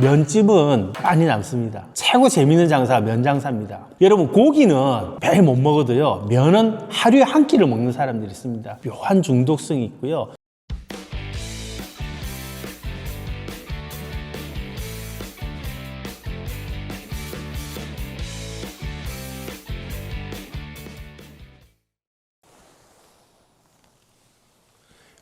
면집은 많이 남습니다. 최고 재밌는 장사가 면 장사입니다. 여러분 고기는 매일 못 먹어도요. 면은 하루에 한 끼를 먹는 사람들이 있습니다. 묘한 중독성이 있고요.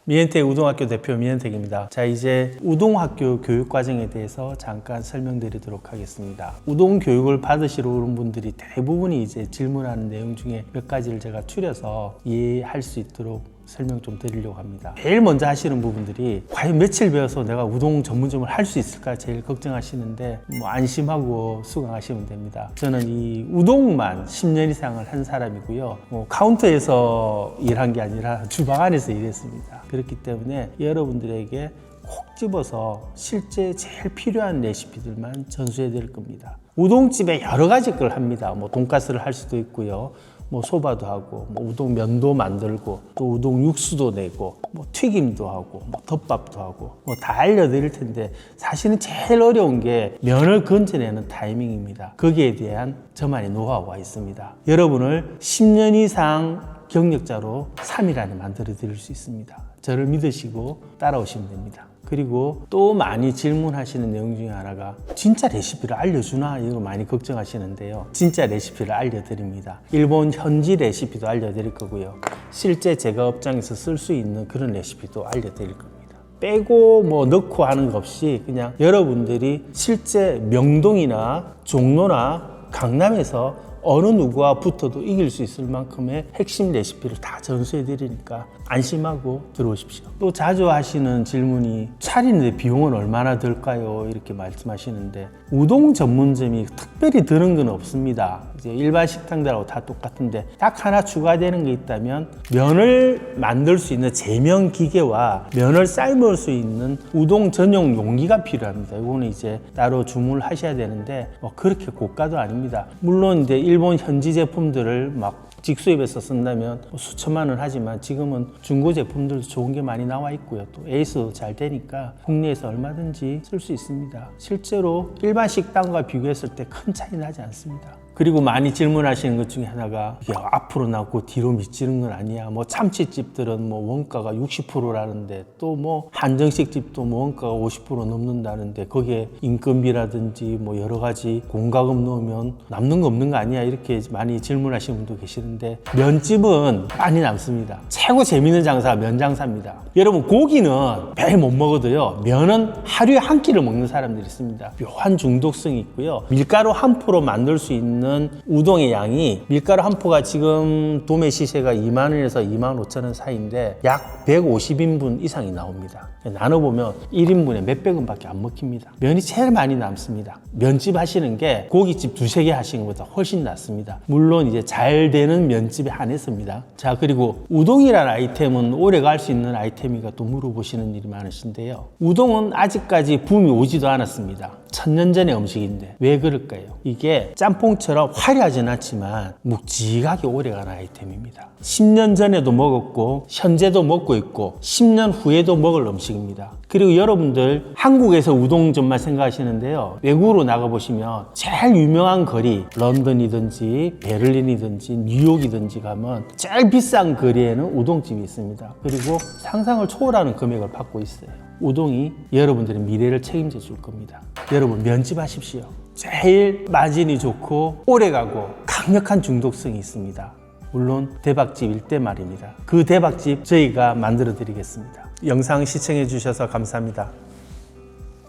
미엔텍 우동학교 대표 미엔텍입니다. 자, 이제 우동학교 교육 과정에 대해서 잠깐 설명드리도록 하겠습니다. 우동 교육을 받으시러 오는 분들이 대부분이 이제 질문하는 내용 중에 몇 가지를 제가 추려서 이해할 수 있도록 설명 좀 드리려고 합니다. 제일 먼저 하시는 부분들이 과연 며칠 배워서 내가 우동 전문점을 할 수 있을까 제일 걱정하시는데 뭐 안심하고 수강하시면 됩니다. 저는 이 우동만 10년 이상을 한 사람이고요. 뭐 카운터에서 일한 게 아니라 주방 안에서 일했습니다. 그렇기 때문에 여러분들에게 콕 집어서 실제 제일 필요한 레시피들만 전수해 드릴 겁니다. 우동집에 여러 가지 걸 합니다. 뭐 돈가스를 할 수도 있고요. 뭐 소바도 하고 뭐 우동 면도 만들고 또 우동 육수도 내고 뭐 튀김도 하고 뭐 덮밥도 하고 뭐 다 알려드릴 텐데 사실은 제일 어려운 게 면을 건져내는 타이밍입니다. 거기에 대한 저만의 노하우가 있습니다. 여러분을 10년 이상 경력자로 3일 안에 만들어 드릴 수 있습니다. 저를 믿으시고 따라오시면 됩니다. 그리고 또 많이 질문하시는 내용 중에 하나가 진짜 레시피를 알려주나 이거 많이 걱정하시는데요. 진짜 레시피를 알려드립니다. 일본 현지 레시피도 알려드릴 거고요. 실제 제가 업장에서 쓸 수 있는 그런 레시피도 알려드릴 겁니다. 빼고 뭐 넣고 하는 것 없이 그냥 여러분들이 실제 명동이나 종로나 강남에서 어느 누구와 붙어도 이길 수 있을 만큼의 핵심 레시피를 다 전수해 드리니까 안심하고 들어오십시오. 또 자주 하시는 질문이 차리는데 비용은 얼마나 들까요? 이렇게 말씀하시는데 우동 전문점이 특별히 드는 건 없습니다. 이제 일반 식당들하고 다 똑같은데 딱 하나 추가되는 게 있다면 면을 만들 수 있는 제면 기계와 면을 삶을 수 있는 우동 전용 용기가 필요합니다. 이거는 이제 따로 주문을 하셔야 되는데 뭐 그렇게 고가도 아닙니다. 물론 이제 일본 현지 제품들을 막 직수입해서 쓴다면 뭐 수천만 원 하지만 지금은 중고 제품들도 좋은 게 많이 나와 있고요. 또 에이스 잘 되니까 국내에서 얼마든지 쓸 수 있습니다. 실제로 일반 식당과 비교했을 때 큰 차이 나지 않습니다. 그리고 많이 질문하시는 것 중에 하나가 이게 앞으로 나고 뒤로 미치는 건 아니야. 뭐 참치집들은 뭐 원가가 60%라는데 또 뭐 한정식 집도 뭐 원가가 50% 넘는다는데 거기에 인건비라든지 뭐 여러 가지 공과금 넣으면 남는 거 없는 거 아니야. 이렇게 많이 질문하시는 분도 계시는데 면집은 많이 남습니다. 최고 재밌는 장사가 면장사입니다. 여러분 고기는 매일 못 먹어도요. 면은 하루에 한 끼를 먹는 사람들이 있습니다. 묘한 중독성이 있고요. 밀가루 한 포로 만들 수 있는 우동의 양이 밀가루 한 포가 지금 도매 시세가 2만 원에서 2만 5천 원 사이인데 약 150인분 이상이 나옵니다. 나눠보면 1인분에 몇백 원밖에 안 먹힙니다. 면이 제일 많이 남습니다. 면집 하시는 게 고깃집 두세 개 하시는 것보다 훨씬 낫습니다. 물론 이제 잘 되는 면집에 한해서입니다. 자, 그리고 우동이라는 아이템은 오래 갈 수 있는 아이템이가 또 물어보시는 일이 많으신데요. 우동은 아직까지 붐이 오지도 않았습니다. 천년 전의 음식인데 왜 그럴까요? 이게 짬뽕 처럼 화려하진 않지만 묵직하게 오래가는 아이템입니다. 10년 전에도 먹었고 현재도 먹고 있고 10년 후에도 먹을 음식입니다. 그리고 여러분들 한국에서 우동점만 생각하시는데요. 외국으로 나가보시면 제일 유명한 거리 런던이든지 베를린이든지 뉴욕이든지 가면 제일 비싼 거리에는 우동집이 있습니다. 그리고 상상을 초월하는 금액을 받고 있어요. 우동이 여러분들의 미래를 책임져 줄 겁니다. 여러분 면집 하십시오. 제일 마진이 좋고 오래가고 강력한 중독성이 있습니다. 물론 대박집일 때 말입니다. 그 대박집 저희가 만들어 드리겠습니다. 영상 시청해 주셔서 감사합니다.